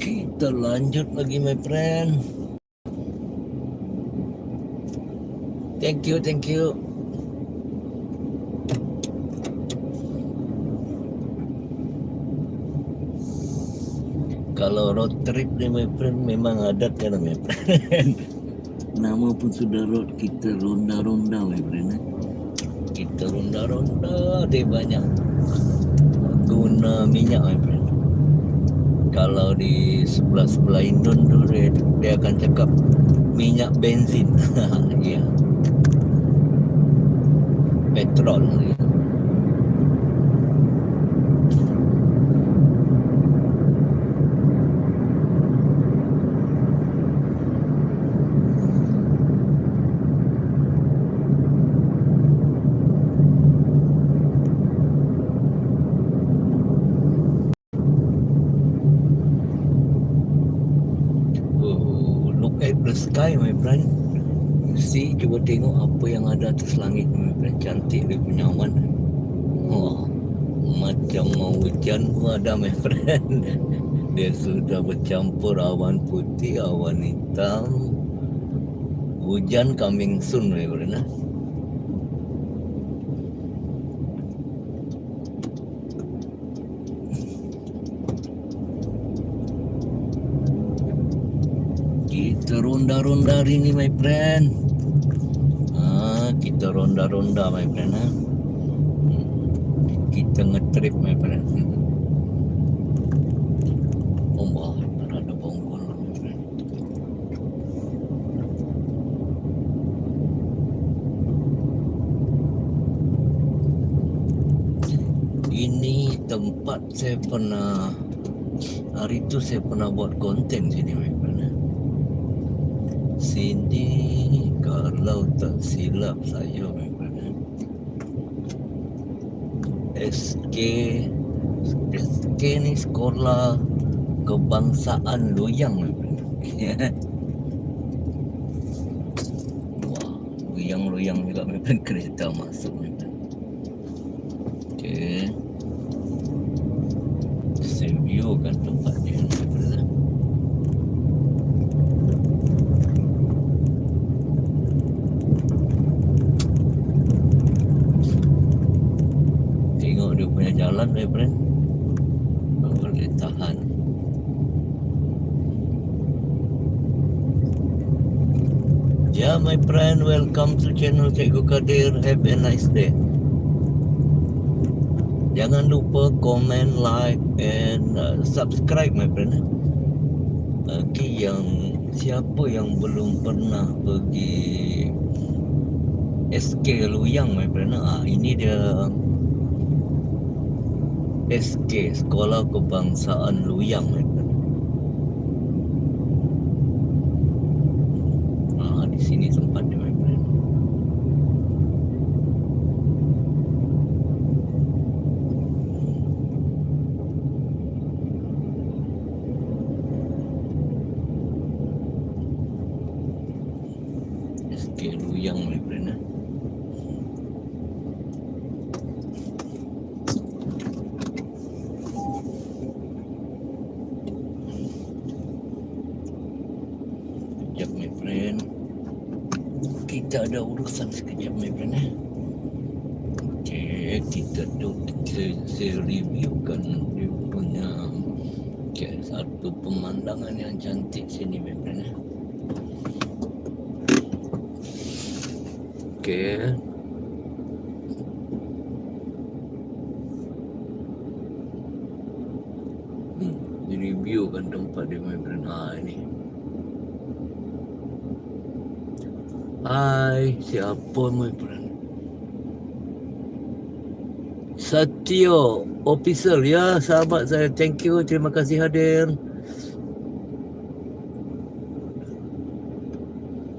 Kita lanjut lagi my friend Thank you, thank you. Kalau road trip ni my friend memang adat kan my friend. Nama pun sudah road kita ronda-ronda my friend. eh. Kita ronda-ronda dia banyak guna minyak my friend. Kalau di sebelah-sebelah Indon tu dia, dia akan cakap minyak benzin. ya. Petrol. Ya. At the sky my friend. See, cuba tengok apa yang ada atas langit my friend. Cantik dia punya awan. Wah, macam mau hujan pun ada my friend. Dia sudah bercampur awan putih, awan hitam. Hujan coming soon my friend. ah. Kita ronda-ronda hari ni my friend. Ah, kita ronda-ronda my friend ha. Kita ngetrip my friend. Tempat saya pernah hari tu saya pernah buat konten sini my ha. Sini kalau tak silap saya memang SK SK ni sekolah kebangsaan memang. Wah, Luyang-luyang juga memang kereta masuk memang. Okay. View kan tempat dia memang. Tengok dia punya jalan my friend Tak boleh tahan? Ya my friend welcome to channel Cikgu Kadir. Have a nice day. Jangan lupa komen, like and uh, subscribe my friend Bagi yang siapa yang belum pernah pergi SK Luyang my friend ah, Ini dia SK Sekolah Kebangsaan Luyang. Ah, di sini tempat dia my. SK Luyang my friend. Sekejap my friend. Kita ada urusan sekejap my friend eh? Okay kita tu kita, saya reviewkan dia punya okay, satu pemandangan yang cantik sini my friend eh? Okay Hmm, direviewkan tempat dia my friend Ah ini Hai, siapa my friend? Satyo, official ya sahabat saya. Thank you, terima kasih hadir.